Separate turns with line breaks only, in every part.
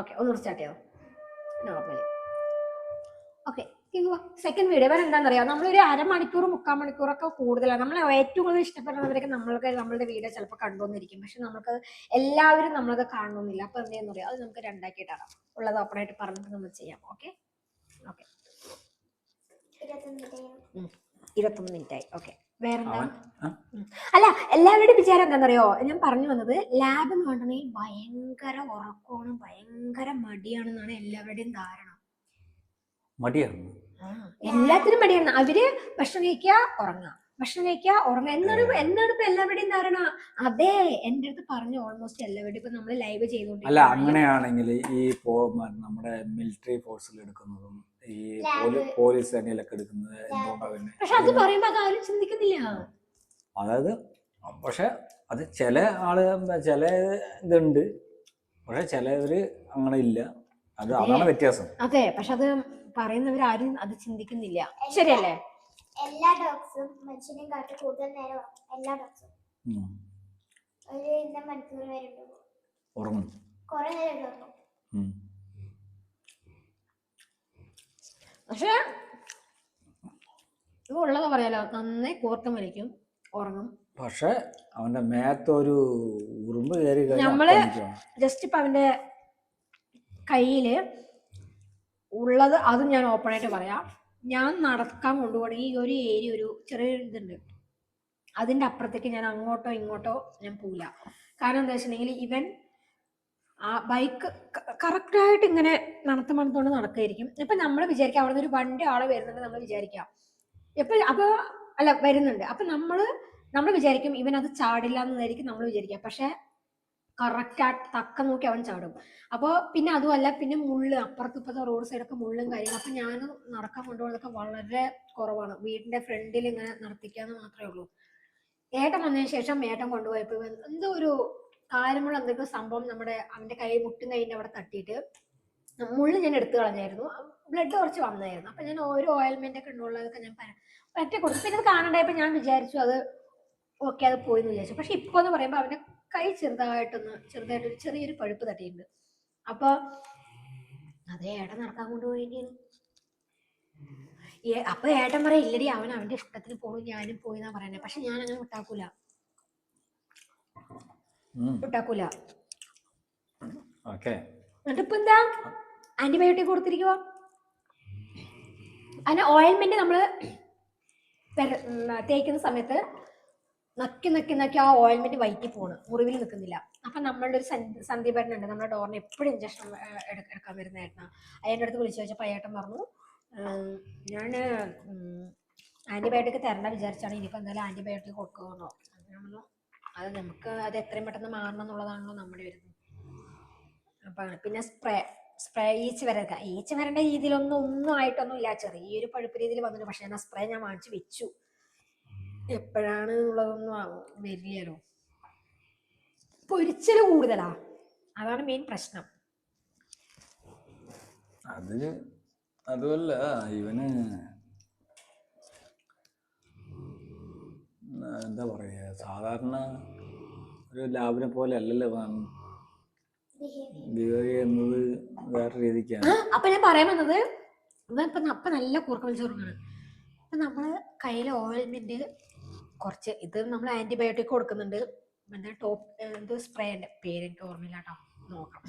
Okay ഒന്ന് start ചെയ്യാം normally okay second video വേറെ എന്താണെന്നറിയാം? നമ്മളൊരു അരമണിക്കൂർ മുക്കാൽ മണിക്കൂറൊക്കെ കൂടുതലാണ്. നമ്മൾ ഏറ്റവും കൂടുതൽ ഇഷ്ടപ്പെടുന്നവരൊക്കെ നമ്മൾക്ക് നമ്മളുടെ വീഡിയോ ചിലപ്പോൾ കണ്ടുവന്നിരിക്കും. പക്ഷെ നമുക്ക് എല്ലാവരും നമ്മളത് കാണണമെന്നില്ല. അപ്പൊ എന്താണെന്ന് പറയാം അത് നമുക്ക് രണ്ടാക്കിയിട്ടാണ് ഉള്ളത് ഓപ്പണായിട്ട് പറഞ്ഞിട്ട് നമ്മൾ ചെയ്യാം. ഓക്കെ ഓക്കെ ഇരുപത്തൊന്ന് മിനിറ്റ് ആയി. ഓക്കെ
അവൻ ആ?
ഉം. അല്ല എല്ലാവരുടെയും വിചാരം എന്താണെന്നറിയോ ഞാൻ പറഞ്ഞു വന്നത് ലാബ് എന്ന് പറഞ്ഞിട്ടുണ്ടെങ്കിൽ ഭയങ്കര ഉറക്കമാണ് ഭയങ്കര മടിയാണെന്നാണ് എല്ലാവരുടെയും ധാരണ.
മടിയാണ്?
എല്ലാത്തിനും മടിയാണ്. അവർ ഭക്ഷണം കഴിക്കുക ഉറങ്ങുക ഭക്ഷണം കഴിക്കുക ഉറങ്ങുക എന്നാണ് ഇപ്പൊ- എന്നാണ് ഇപ്പൊ എല്ലാവരുടെയും ധാരണ? അതെ എന്റെ അടുത്ത് പറഞ്ഞു ഓൾമോസ്റ്റ് എല്ലാവരുടെയും ഇപ്പൊ നമ്മൾ ലൈവ്
അല്ല
ചെയ്തോണ്ടിരിക്കുകയാണ്
അങ്ങനെയാണെങ്കിൽ ഈ പോ മ- നമ്മുടെ മിലിറ്ററി ഫോഴ്സിൽ എടുക്കുന്നതും ഈ പോലീ- പോലീസ് തന്നെയല്ലൊക്കെ എടുക്കുന്നത് എന്തുകൊണ്ടാണ്?
പക്ഷെ അത് പറയുമ്പോ അത് ആരും ചിന്തിക്കുന്നില്ല.
അതായത് പക്ഷെ അത് ചില ആൾ ചില ഇതുണ്ട്. പക്ഷെ ചിലവര് അങ്ങനെ ഇല്ല. അത് അതാണ് വ്യത്യാസം.
അതെ. പക്ഷെ അത് പറയുന്നവരാരും അത് ചിന്തിക്കുന്നില്ല. ശരിയല്ലേ?
എല്ലാ ഡോഗ്സും മനുഷ്യനെയും കാട്ടി കൂടുതൽ നേരം എല്ലാ ഡോഗ്സും. ഒരു ഇന്ന മണിക്കൂർ വരെ
ഉറങ്ങും
കുറെ നേരം ഉറങ്ങും
പക്ഷെ ഇത് ഉള്ളത് പറയാലോ നന്നേ കൂർക്കം വലിക്കും ഉറങ്ങും.
പക്ഷെ അവന്റെ മേത്തൊരു ഉറുമ്പ് കയറി നമ്മൾ
ജസ്റ്റ് ഇപ്പൊ അവന്റെ കയ്യിൽ ഉള്ളത് അതും ഞാൻ ഓപ്പൺ ആയിട്ട് പറയാം. ഞാൻ നടക്കാൻ കൊണ്ടുപോകണ ഈ ഒരു ഏരിയ ഒരു ചെറിയ ഇതുണ്ട്. അതിന്റെ അപ്പുറത്തേക്ക് ഞാൻ അങ്ങോട്ടോ ഇങ്ങോട്ടോ ഞാൻ പോവില്ല. കാരണം എന്താ വെച്ചിട്ടുണ്ടെങ്കിൽ ഇവൻ ആ ബൈക്ക് കറക്റ്റായിട്ട് ഇങ്ങനെ നടത്തം മണത്തോണ്ട് നടക്കായിരിക്കും. ഇപ്പൊ നമ്മൾ വിചാരിക്കാം അവിടെ ഒരു വണ്ടി ആളെ വരുന്നുണ്ട് നമ്മൾ വിചാരിക്കാം. ഇപ്പൊ അപ്പൊ അല്ല വരുന്നുണ്ട്. അപ്പൊ നമ്മൾ നമ്മൾ വിചാരിക്കും ഇവൻ അത് ചാടില്ല എന്നതായിരിക്കും നമ്മൾ വിചാരിക്കുക. പക്ഷെ കറക്റ്റ് ആ തക്ക നോക്കി അവൻ ചാടും. അപ്പോൾ പിന്നെ അതുമല്ല പിന്നെ മുള്ള് അപ്പുറത്ത് ഇപ്പുറത്തെ റോഡ് സൈഡൊക്കെ മുള്ളും കാര്യങ്ങളും. അപ്പൊ ഞാൻ നടക്കാൻ കൊണ്ടുപോകുന്നതൊക്കെ വളരെ കുറവാണ്. വീടിന്റെ ഫ്രണ്ടിൽ ഇങ്ങനെ നടത്തിക്കാന്ന് മാത്രമേ ഉള്ളൂ. ഏട്ടൻ വന്നതിന് ശേഷം ഏട്ടൻ കൊണ്ടുപോയപ്പോ ഇവൻ എന്തോ ഒരു കാലമുള്ള എന്തൊക്കെ സംഭവം നമ്മുടെ അവന്റെ കൈ മുട്ടും കൈയിന്റെ അവിടെ തട്ടിയിട്ട് മുള്ള് ഞാൻ എടുത്തു കളഞ്ഞായിരുന്നു. ബ്ലഡ് കുറച്ച് വന്നായിരുന്നു. അപ്പൊ ഞാൻ ഓരോ ഓയിൽമെന്റ് ഒക്കെ ഉള്ളതൊക്കെ ഞാൻ പറ്റ കൊടുത്തു. പിന്നെ അത് ഞാൻ വിചാരിച്ചു അത് ഓക്കെ അത് പോയി എന്ന് വിചാരിച്ചു. പക്ഷെ ഇപ്പൊ എന്ന് പറയുമ്പോ അവന്റെ കൈ ചെറുതായിട്ടൊന്ന് ചെറുതായിട്ട് ഒരു ചെറിയൊരു പഴുപ്പ് തട്ടിയിട്ടുണ്ട്. അപ്പൊ അതേ ഏട്ടൻ നടക്കാൻ കൊണ്ടുപോയിട്ടാണ് അപ്പൊ ഏട്ടൻ പറയാ ഇല്ലടി അവൻ അവന്റെ ഇഷ്ടത്തിന് പോണു ഞാനും പോയി എന്നാ പറയുന്നത് പക്ഷെ ഞാൻ അങ്ങനെ വിട്ടാക്കൂല
ഉം.
വിട്ടാക്കൂല
ഓക്കെ.
എന്നിട്ട് ഇപ്പൊ എന്താ ആന്റിബയോട്ടിക് കൊടുത്തിരിക്കുക അതിന് ഓയിൽമെന്റ് നമ്മൾ തേക്കുന്ന സമയത്ത് നക്കി നക്കി നക്കി ആ ഓയിൽമെന്റ് വയറ്റി പോണ്. മുറിവിൽ നിൽക്കുന്നില്ല. അപ്പൊ നമ്മളുടെ ഒരു സന്ധി- സന്ദീപേട്ടൻ ഉണ്ട് നമ്മുടെ ഡോറിന് എപ്പോഴും ഇഞ്ചക്ഷൻ എടുക്കാൻ വരുന്നതായിരുന്നു. അതിന്റെ അടുത്ത് വിളിച്ചു ചോദിച്ചപ്പോൾ അയ്യേട്ടൻ പറഞ്ഞു ഞാൻ ആന്റിബയോട്ടിക് തരണ്ട വിചാരിച്ചാണ്. ഇനിയിപ്പോൾ എന്തായാലും ആന്റിബയോട്ടിക് കൊടുക്കുമെന്നോ പറഞ്ഞു അത് നമുക്ക് അത് എത്രയും പെട്ടെന്ന് മാറണം എന്നുള്ളതാണല്ലോ നമ്മുടെ വരുന്നത് അപ്പൊ പിന്നെ സ്പ്രേ സ്പ്രേ ഈച്ച് വരരുത്. ഈച്ച് വരേണ്ട രീതിയിലൊന്നും ഒന്നും ആയിട്ടൊന്നും ഇല്ല ചെറിയൊരു പഴുപ്പ് രീതിയിൽ വന്നിട്ട് പക്ഷെ ഞാൻ സ്പ്രേ ഞാൻ വാങ്ങിച്ചു വെച്ചു. എപ്പോഴാണ് എന്നുള്ളതൊന്നും വരില്ലല്ലോ. പൊരിച്ചൽ കൂടുതലാ. അതാണ് മെയിൻ പ്രശ്നം.
അത് അതുമല്ല ഇവന് എന്താ പറയുക സാധാരണ ഒരു ലാബിനെ പോലെ അല്ലല്ലോ
ബിഹേവ്
ചെയ്യുന്നത് വേറെ രീതിക്കാണ്.
അപ്പൊ ഞാൻ പറയാൻ വന്നത് ഇവൻ ഇപ്പൊ അപ്പൊ നല്ല കൂർക്ക ചോറാണ് അപ്പൊ നമ്മൾ കയ്യിലെ ഓയിൽമെന്റ് കുറച്ച് ഇത് നമ്മൾ ആന്റിബയോട്ടിക് കൊടുക്കുന്നുണ്ട്. മറ്റേ ടോപ്പ് എന്ത് പേര് എനിക്ക് ഓർമ്മയില്ല കേട്ടോ നോക്കാം.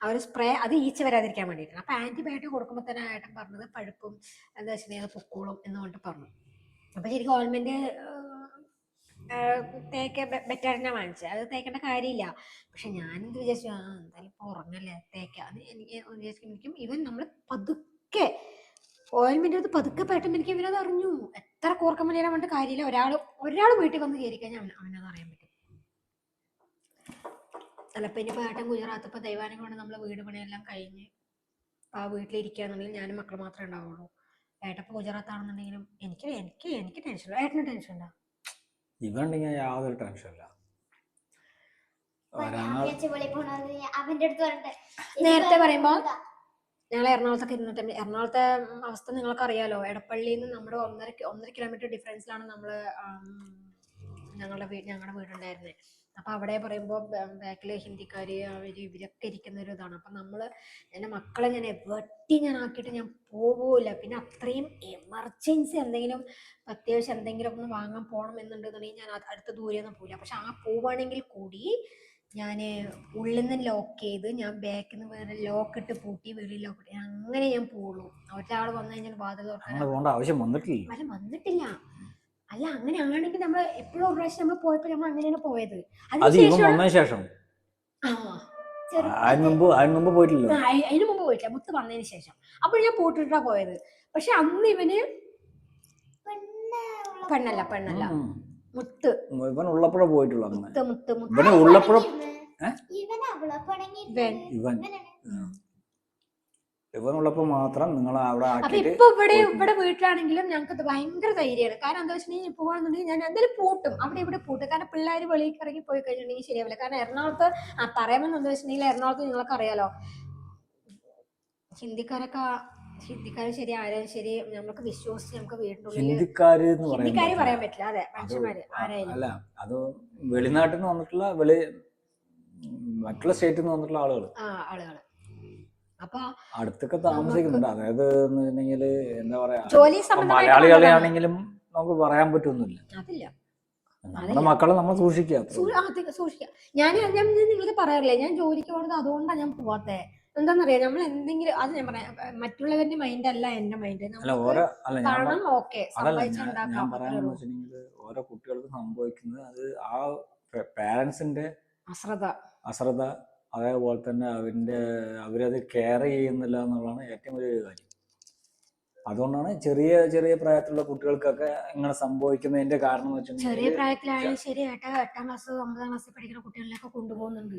ആ ഒരു സ്പ്രേ അത് ഈച്ച വരാതിരിക്കാൻ വേണ്ടിയിട്ടാണ് അപ്പൊ ആന്റിബയോട്ടിക് കൊടുക്കുമ്പോൾ തന്നെ ഏട്ടൻ പറഞ്ഞത് പഴുപ്പും എന്താ വെച്ചിട്ടുണ്ടെങ്കിൽ പൊക്കോളും എന്ന് പറഞ്ഞിട്ട് പറഞ്ഞു. അപ്പൊ ശരിക്കും ഓയിൽമെന്റ് തേക്ക ബെറ്റർ തന്നെ വാങ്ങിച്ചത്. അത് തേക്കേണ്ട കാര്യമില്ല. പക്ഷെ ഞാനെന്ത് വിചാരിച്ചു? ആ എന്തായാലും ഇപ്പൊ ഉറങ്ങല്ലേ തേക്ക. അത് എനിക്ക് വിചാരിക്കും ഇവൻ നമ്മൾ പതുക്കെ ഓയിൽമെന്റ് എടുത്ത് പതുക്കെ പെട്ടെന്ന് എനിക്ക് ഇവനത് അറിഞ്ഞു. എത്ര കൂർക്കം മലയാളം വേണ്ട കാര്യമില്ല. ഒരാൾ ഒരാൾ വീട്ടിൽ വന്ന് കയറി കഴിഞ്ഞാൽ അവൻ അവനത് അറിയാൻ പറ്റും. അല്ല ഇനി പാട്ടം ഏട്ടൻ ഗുജറാത്ത് ദൈവാനം കൊണ്ട് നമ്മളെ വീട് പണിയെല്ലാം കഴിഞ്ഞ് ആ വീട്ടിലിരിക്കുകയാണെന്നുണ്ടെങ്കിൽ ഞാനും മക്കൾ മാത്രമേ ഉണ്ടാവുള്ളൂ. ഏട്ടപ്പോ ഗുജറാത്താണെന്നുണ്ടെങ്കിലും എനിക്ക് എനിക്ക് എനിക്ക് ടെൻഷൻ ഏട്ടന് ടെൻഷൻ ഉണ്ടോ
ഇവനുണ്ടെങ്കിൽ യാതൊരു ടെൻഷനില്ല ഒരാൾ
വെളിയിൽ പോണത് അവന്റെ അടുത്ത് പറഞ്ഞിട്ട്
നേരത്തെ പറയുമ്പോ ഞങ്ങൾ എറണാകുളത്തൊക്കെ ഇരുന്നിട്ട് എറണാകുളത്തെ അവസ്ഥ നിങ്ങൾക്ക് അറിയാലോ. എടപ്പള്ളിയിൽ നിന്ന് നമ്മുടെ ഒന്നര ഒന്നര കിലോമീറ്റർ ഡിഫറൻസിലാണ് നമ്മൾ ഞങ്ങളുടെ വീട് ഞങ്ങളുടെ വീടുണ്ടായിരുന്നത് അപ്പൊ അവിടെ പറയുമ്പോൾ ബാക്കിൽ ഹിന്ദിക്കാർ അവർ ഇവരൊക്കെ ഇരിക്കുന്ന ഒരു ഇതാണ്. അപ്പൊ നമ്മൾ എന്റെ മക്കളെ ഞാൻ വെട്ടി ഞാൻ ആക്കിയിട്ട് ഞാൻ പോകൂല പിന്നെ അത്രയും എമർജൻസി എന്തെങ്കിലും അത്യാവശ്യം എന്തെങ്കിലും ഒന്ന് വാങ്ങാൻ പോകണം എന്നുണ്ടെന്നുണ്ടെങ്കിൽ ഞാൻ അടുത്ത ദൂരെ ഒന്നും പോകില്ല പക്ഷെ ആ പോവാണെങ്കിൽ കൂടി ഞാൻ ഉള്ളിൽ നിന്ന് ലോക്ക് ചെയ്ത് ഞാൻ ബാക്കിൽ നിന്ന് വേറെ ലോക്ക് ഇട്ട് പൂട്ടി വെളിയിൽ ലോക്ക് ഇട്ട് അങ്ങനെ ഞാൻ പോകുള്ളൂ ഒരാൾ വന്നു കഴിഞ്ഞാൽ വാതിൽ തുറക്കാൻ
വന്നിട്ടില്ല.
അല്ല അങ്ങനെയാണെങ്കിൽ നമ്മൾ എപ്പോഴും ഒരു പ്രാവശ്യം നമ്മൾ പോയപ്പോൾ നമ്മൾ അങ്ങനെയാണ് പോയത്.
അത് ഇവൻ വന്നതിന് ശേഷം.
ആ
അതിന് മുമ്പ് അതിന് മുമ്പ് പോയിട്ടില്ല
അതിന് മുമ്പ് പോയിട്ടില്ല. മുത്ത് വന്നതിന് ശേഷം. അപ്പോൾ ഞാൻ പോട്ടിട്ടാ പോയത്. പക്ഷെ അന്ന് ഇവന് പെണ്ണല്ല പെണ്ണല്ല. മുത്ത്.
ഇവൻ ഉള്ളപ്പുഴ പോയിട്ടുള്ള
മുത്ത് മുത്ത് മുത്ത്.
ഉള്ളപ്പുഴ?
ഇവൻ.
ഉള്ളപ്പോൾ മാത്രം നിങ്ങൾ അവിടെ
അപ്പൊ
ആക്കിയിട്ട്
ഇപ്പൊ ഇവിടെ ഇവിടെ വീട്ടിലാണെങ്കിലും ഞങ്ങൾക്ക് ഭയങ്കര ധൈര്യമാണ്. കാരണം എന്താ വെച്ചിട്ടുണ്ടെങ്കിൽ പോവാണെന്നുണ്ടെങ്കിൽ ഞാൻ എന്തായാലും പൂട്ടും. അവിടെ ഇവിടെ പൂട്ടും. കാരണം പിള്ളേർ വെളിയിൽ ഇറങ്ങി പോയി കഴിഞ്ഞിട്ടുണ്ടെങ്കിൽ ശരിയാവില്ല. കാരണം എറണാകുളത്ത് ആ പറയുമ്പോൾ എന്താ വെച്ചിട്ടുണ്ടെങ്കിൽ എറണാകുളത്ത് നിങ്ങൾക്ക് അറിയാലോ. ഹിന്ദിക്കാരൊക്കെ ഹിന്ദിക്കാരും ശരി ആരായാലും ശരി നമുക്ക് വിശ്വസിച്ച് നമുക്ക് വീടിന്റെ ഉള്ളിൽ
ഹിന്ദിക്കാര് എന്ന്
ഹിന്ദിക്കാര് പറയാൻ പറ്റില്ല. അതെ മനുഷ്യന്മാര് ആരായാലും.
അല്ല അത് വെളിനാട്ടിൽ നിന്ന് വന്നിട്ടുള്ള വെളി മറ്റുള്ള സ്റ്റേറ്റിൽ നിന്ന് വന്നിട്ടുള്ള ആളുകൾ
ആ ആളുകൾ. അപ്പൊ
അടുത്തൊക്കെ താമസിക്കുന്നുണ്ട്. അതായത് എന്ന് വെച്ചിട്ടുണ്ടെങ്കിൽ എന്താ പറയാ
ജോലി
മലയാളികളെയാണെങ്കിലും നമുക്ക് പറയാൻ പറ്റൊന്നുമില്ല.
അതില്ല.
നമ്മുടെ മക്കളെ നമ്മൾ സൂക്ഷിക്കുക അത്രേ
സൂ-
ഉള്ളൂ.
ആ, തി- സൂക്ഷിക്കാം ഞാൻ ഞാൻ നിങ്ങൾക്ക് പറയാറില്ലേ ഞാൻ ജോലിക്ക് പോകുന്നത് അതുകൊണ്ടാണ് ഞാൻ പോവാത്തെ. എന്താണെന്നറിയാം നമ്മൾ എന്തെങ്കിലും അത് ഞാൻ പറയാം മറ്റുള്ളവരുടെ മൈൻഡ് അല്ല എന്റെ മൈൻഡ് പണം ഓക്കെ
ഞാൻ- പറയാന്ന് വെച്ചിട്ടുണ്ടെങ്കിൽ ഓരോ കുട്ടികൾക്ക് സംഭവിക്കുന്നത് അത് ആ പാരന്റ്സിന്റെ
അശ്രദ്ധ.
അശ്രദ്ധ അതേപോലെ തന്നെ അവന്റെ അവരത് കെയർ ചെയ്യുന്നില്ല എന്നുള്ളതാണ് ഏറ്റവും വലിയ കാര്യം. അതുകൊണ്ടാണ് ചെറിയ ചെറിയ പ്രായത്തിലുള്ള കുട്ടികൾക്കൊക്കെ ഇങ്ങനെ സംഭവിക്കുന്നതിന്റെ കാരണം എന്ന്
വെച്ചാൽ
ചെറിയ
പ്രായത്തിലായാലും ശരി എട്ടാം എട്ടാം ക്ലാസ് ഒമ്പതാം ക്ലാസ്സിൽ പഠിക്കുന്ന കുട്ടികളിലൊക്കെ കൊണ്ടുപോകുന്നുണ്ട്.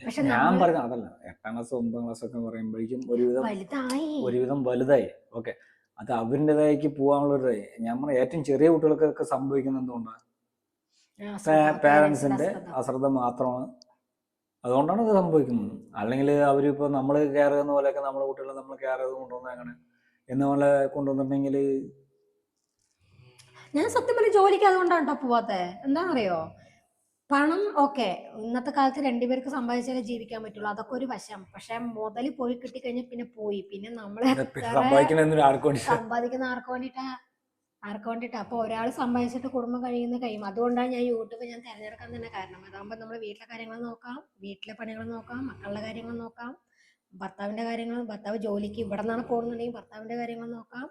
പക്ഷെ
ഞാൻ പറഞ്ഞു അതല്ല എട്ടാം ക്ലാസ് ഒമ്പതാം ക്ലാസ് ഒക്കെ പറയുമ്പോഴേക്കും ഒരുവിധം
വലുതായി.
ഒരുവിധം വലുതായി. ഓക്കെ അത് അവരിന്റെതായിക്ക് പോകാനുള്ളൊരു ഞാൻ പറഞ്ഞ ഏറ്റവും ചെറിയ കുട്ടികൾക്കൊക്കെ സംഭവിക്കുന്നത് എന്തുകൊണ്ടാണ് പേരൻസിന്റെ.
അശ്രദ്ധ
മാത്രമാണ് അതുകൊണ്ടാണ് ഇത് സംഭവിക്കുന്നത്. അല്ലെങ്കിൽ അവരിപ്പോൾ നമ്മൾ കെയർ ചെയ്യുന്ന പോലെയൊക്കെ നമ്മളെ കുട്ടികളെ നമ്മൾ കെയർ ചെയ്ത് കൊണ്ടുവന്ന അങ്ങനെ എന്ന പോലെ കൊണ്ടുവന്നിട്ടുണ്ടെങ്കിൽ
ഞാൻ സത്യം പറഞ്ഞ ജോലിക്ക് അതുകൊണ്ടാണ് കേട്ടോ പോവാത്തെ. എന്താണെന്നറിയോ? പണം ഓക്കെ ഇന്നത്തെ കാലത്ത് രണ്ടുപേർക്ക് സമ്പാദിച്ചാലേ ജീവിക്കാൻ പറ്റുള്ളൂ. അതൊക്കെ ഒരു വശം. പക്ഷെ മുതൽ പോയി കിട്ടിക്കഴിഞ്ഞാൽ പിന്നെ പോയി. പിന്നെ നമ്മളെ സമ്പാദിക്കുന്ന ആർക്ക് വേണ്ടിയിട്ടാ ആർക്ക് വേണ്ടിട്ട് അപ്പൊ ഒരാൾ സമ്പാദിച്ചിട്ട് കുടുംബം കഴിയുന്ന കഴിയും. അതുകൊണ്ടാണ് ഞാൻ യൂട്യൂബ് ഞാൻ തിരഞ്ഞെടുക്കാൻ തന്നെ കാരണം. അതാകുമ്പോൾ നമ്മൾ വീട്ടിലെ കാര്യങ്ങൾ നോക്കാം വീട്ടിലെ പണികൾ നോക്കാം മക്കളുടെ കാര്യങ്ങൾ നോക്കാം ഭർത്താവിന്റെ കാര്യങ്ങൾ ഭർത്താവ് ജോലിക്ക് ഇവിടെ നിന്നാണ് പോകുന്നുണ്ടെങ്കിൽ ഭർത്താവിന്റെ കാര്യങ്ങൾ നോക്കാം.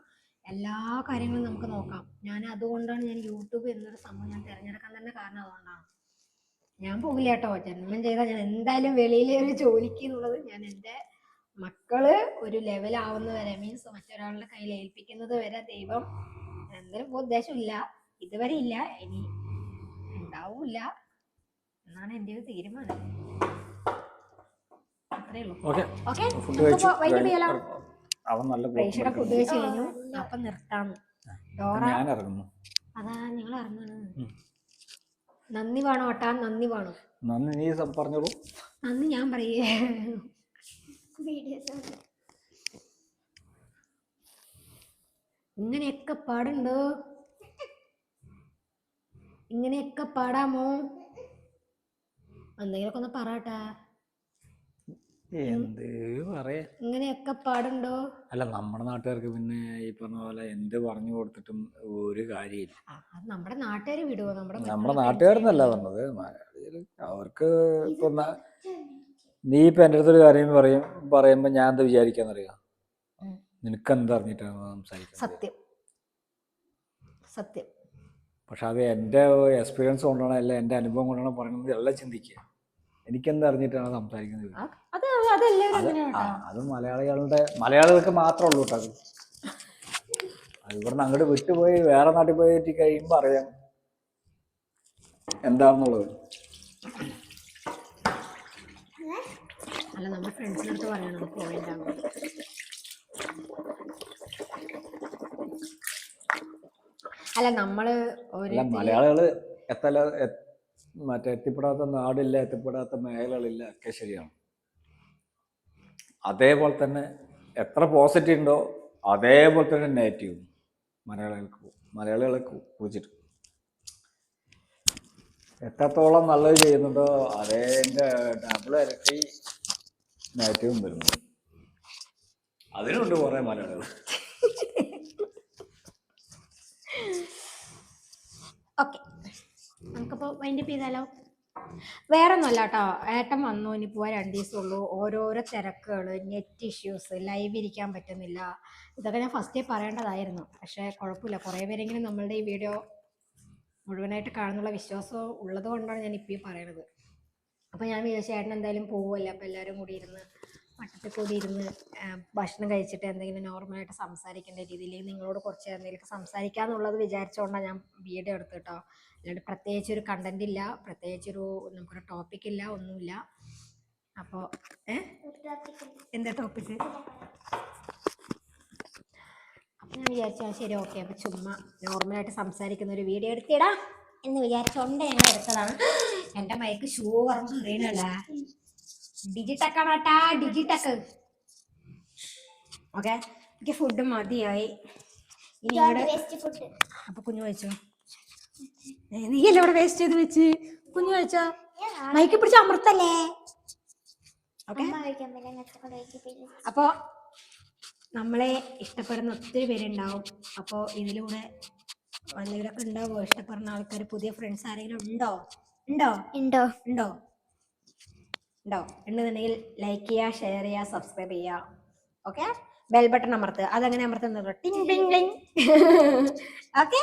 എല്ലാ കാര്യങ്ങളും നമുക്ക് നോക്കാം. ഞാൻ അതുകൊണ്ടാണ് ഞാൻ യൂട്യൂബ് എന്നൊരു സംഭവം ഞാൻ തിരഞ്ഞെടുക്കാൻ തന്നെ കാരണം അതുകൊണ്ടാണ്. ഞാൻ പോകില്ല കേട്ടോ. ജന്മം ചെയ്താൽ ഞാൻ എന്തായാലും വെളിയിൽ ഒരു ജോലിക്ക് എന്നുള്ളത് ഞാൻ എന്റെ മക്കൾ ഒരു ലെവലാവുന്നത് വരെ മീൻസ് മറ്റൊരാളുടെ കയ്യിൽ ഏൽപ്പിക്കുന്നത് വരെ ദൈവം എന്തായാലും ഇപ്പോൾ ഉദ്ദേശമില്ല. ഇതുവരെ ഇല്ല. ഇനി ഉണ്ടാവൂല എന്നാണ് എന്റെ ഒരു തീരുമാനം. അത്രേ ഉള്ളൂ.
ഓക്കെ.
ഓക്കെ. വൈകിട്ട് ചെയ്യാലോ?
അവൻ നല്ല
പ്രേക്ഷയുടെ ഫുഡ് കഴിച്ച്. കഴിഞ്ഞു. അപ്പൊ നിർത്താം. ഡോറ?
ഞാൻ ഇറങ്ങുന്നു.
അതാ നിങ്ങൾ ഇറങ്ങാണ്.
ഉം.
നന്ദി വേണോ നന്ദി വേണോ?
നന്ദി നീ പറഞ്ഞോളൂ.
നന്ദി ഞാൻ പറയേ.
വീഡിയോസ്
ഇങ്ങനെയൊക്കെ പാടുണ്ടോ? ഇങ്ങനെയൊക്കെ പാടാമോ? എന്തെങ്കിലുമൊക്കെ ഒന്ന് പറയട്ടാ.
എന്ത് പറയാ.
ഇങ്ങനെയൊക്കെ പാടുണ്ടോ?
അല്ല നമ്മുടെ നാട്ടുകാർക്ക് പിന്നെ ഈ പറഞ്ഞ പോലെ എന്ത് പറഞ്ഞു കൊടുത്തിട്ടും ഒരു കാര്യമില്ല.
നമ്മുടെ നാട്ടുകാർ വിടുവോ? നമ്മുടെ
നമ്മുടെ നാട്ടുകാരെന്നല്ല പറഞ്ഞത്. അവർക്ക് ഇപ്പൊ നീ ഇപ്പൊ എന്റെ അടുത്തൊരു കാര്യം പറയും പറയുമ്പോ ഞാൻ എന്താ വിചാരിക്കാന്നറിയാം?
ഉം.
നിനക്ക് എന്താ അറിഞ്ഞിട്ടാണ് സംസാരിക്കുന്നത്?
സത്യം. സത്യം.
പക്ഷെ അത് എന്റെ എക്സ്പീരിയൻസ് കൊണ്ടാണ് അല്ല എന്റെ അനുഭവം കൊണ്ടാണ് പറയുന്നത് എല്ലാം ചിന്തിക്കുക. എനിക്കെന്തറിഞ്ഞിട്ടാണ് സംസാരിക്കുന്നത്?
അത്
മലയാളികളുടെ മലയാളികൾക്ക് മാത്രമേ ഉള്ളൂ കേട്ടോ അത്. ഇവിടുന്ന് അങ്ങോട്ട് വിട്ടുപോയി വേറെ നാട്ടിൽ പോയിട്ട് കഴിയുമ്പോൾ അറിയാം എന്താണെന്നുള്ളത്.
അല്ല നമ്മുടെ ഫ്രണ്ട്സിനടുത്ത് പറയണം പോയിട്ടാണ് അല്ല നമ്മൾ
അല്ല മലയാളികൾ എത്തല മറ്റേ എത്തിപ്പെടാത്ത നാടില്ല എത്തിപ്പെടാത്ത മേഖലകളില്ല ഒക്കെ ശരിയാണ്. അതേപോലെ തന്നെ എത്ര പോസിറ്റീവ് ഉണ്ടോ അതേപോലെ തന്നെ നെഗറ്റീവ് മലയാളികൾക്ക് മലയാളികളെ കുറിച്ചിട്ട്. എത്രത്തോളം നല്ലത് ചെയ്യുന്നുണ്ടോ അതേന്റെ ഡബിൾ ഇരട്ടി നെഗറ്റീവും വരുന്നു അതിനുണ്ട് കുറെ മലയാളികൾ.
ഓക്കെ. നമുക്കിപ്പോൾ വൈൻഡപ്പ് ചെയ്താലോ? വേറെ ഒന്നുമല്ല കേട്ടോ ഏട്ടൻ വന്നു ഇനി പോവാൻ രണ്ട് ദിവസമുള്ളൂ. ഓരോരോ തിരക്കുകൾ നെറ്റ് ഇഷ്യൂസ് ലൈവ് ഇരിക്കാൻ പറ്റുന്നില്ല. ഇതൊക്കെ ഞാൻ ഫസ്റ്റേ പറയേണ്ടതായിരുന്നു. പക്ഷെ കുഴപ്പമില്ല. കുറേ പേരെങ്കിലും നമ്മളുടെ ഈ വീഡിയോ മുഴുവനായിട്ട് കാണുന്നുള്ള വിശ്വാസം ഉള്ളത് കൊണ്ടാണ് ഞാൻ ഇപ്പോൾ പറയണത്. അപ്പോൾ ഞാൻ വിചാരിച്ചു ഏട്ടൻ എന്തായാലും പോവുമല്ലോ. അപ്പോൾ എല്ലാവരും കൂടി ഇരുന്ന് വട്ടത്തിൽ കൂടി ഇരുന്ന് ഭക്ഷണം കഴിച്ചിട്ട് എന്തെങ്കിലും നോർമലായിട്ട് സംസാരിക്കേണ്ട രീതിയിൽ നിങ്ങളോട് കുറച്ച് എന്തെങ്കിലും സംസാരിക്കാന്നുള്ളത് വിചാരിച്ചുകൊണ്ടാണ് ഞാൻ ബി എഡ് എടുത്തു കേട്ടോ. അല്ലാണ്ട് പ്രത്യേകിച്ച് ഒരു കണ്ടന്റ് ഇല്ല. പ്രത്യേകിച്ചൊരു നമുക്കൊരു ടോപ്പിക് ഇല്ല ഒന്നുമില്ല. അപ്പോൾ ഏഹ് എന്താ ടോപ്പിക് അപ്പം ഞാൻ വിചാരിച്ചു ശരി ഓക്കെ അപ്പം ചുമ്മാ നോർമലായിട്ട് സംസാരിക്കുന്ന ഒരു വീഡിയോ എടുത്തിടാം എന്ന് വിചാരിച്ചുകൊണ്ട് ഞാൻ എടുത്തതാണ്. എന്റെ മൈക്ക് ഷൂ പറഞ്ഞു അറിയണല്ല ഡിജിടെക്കാണ് കേട്ടാ ഡിജിടെക്ക്. ഓക്കെ? എനിക്ക് ഫുഡ് മതിയായി. ഇനി ഇവിടെ അപ്പൊ കുഞ്ഞു വെച്ചോ. ഏ, നീയല്ലേ ഇവിടെ വേസ്റ്റ് ചെയ്ത് വെച്ച്? കുഞ്ഞു വെച്ചോ. മൈക്ക് പിടിച്ച അമൃതല്ലേ? ഓക്കെ? അപ്പോൾ നമ്മളെ ഇഷ്ടപ്പെടുന്ന ഒത്തിരി പേരുണ്ടാവും. അപ്പോൾ ഇതിലൂടെ വല്ലവരൊക്കെ ഉണ്ടാവോ? ഇഷ്ടപ്പെടുന്ന ആൾക്കാർ പുതിയ ഫ്രണ്ട്സ് ആരെങ്കിലും ഉണ്ടോ? ഉണ്ടോ?
ഉണ്ടോ?
ഉണ്ടോ? ഉണ്ടോ? ഉണ്ടെന്നുണ്ടെങ്കിൽ ലൈക്ക് ചെയ്യുക ഷെയർ ചെയ്യുക സബ്സ്ക്രൈബ് ചെയ്യുക. ഓക്കെ ബെൽ ബട്ടൺ അമർത്തുക. അതങ്ങനെ അമർത്തുന്നുണ്ടോ ടിങ് ടിങ് ടിങ്. Okay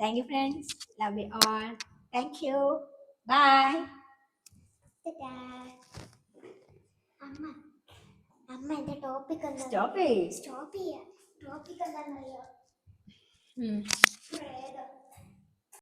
thank you friends love you all thank you bye.
അമ്മ അമ്മ എന്റെ ടോപ്പിക് എന്താ
സ്റ്റോപ്പ്
സ്റ്റോപ്പ് ചെയ്യാം. ടോപ്പിക് എന്താണെന്നറിയോ. പ്രേതം.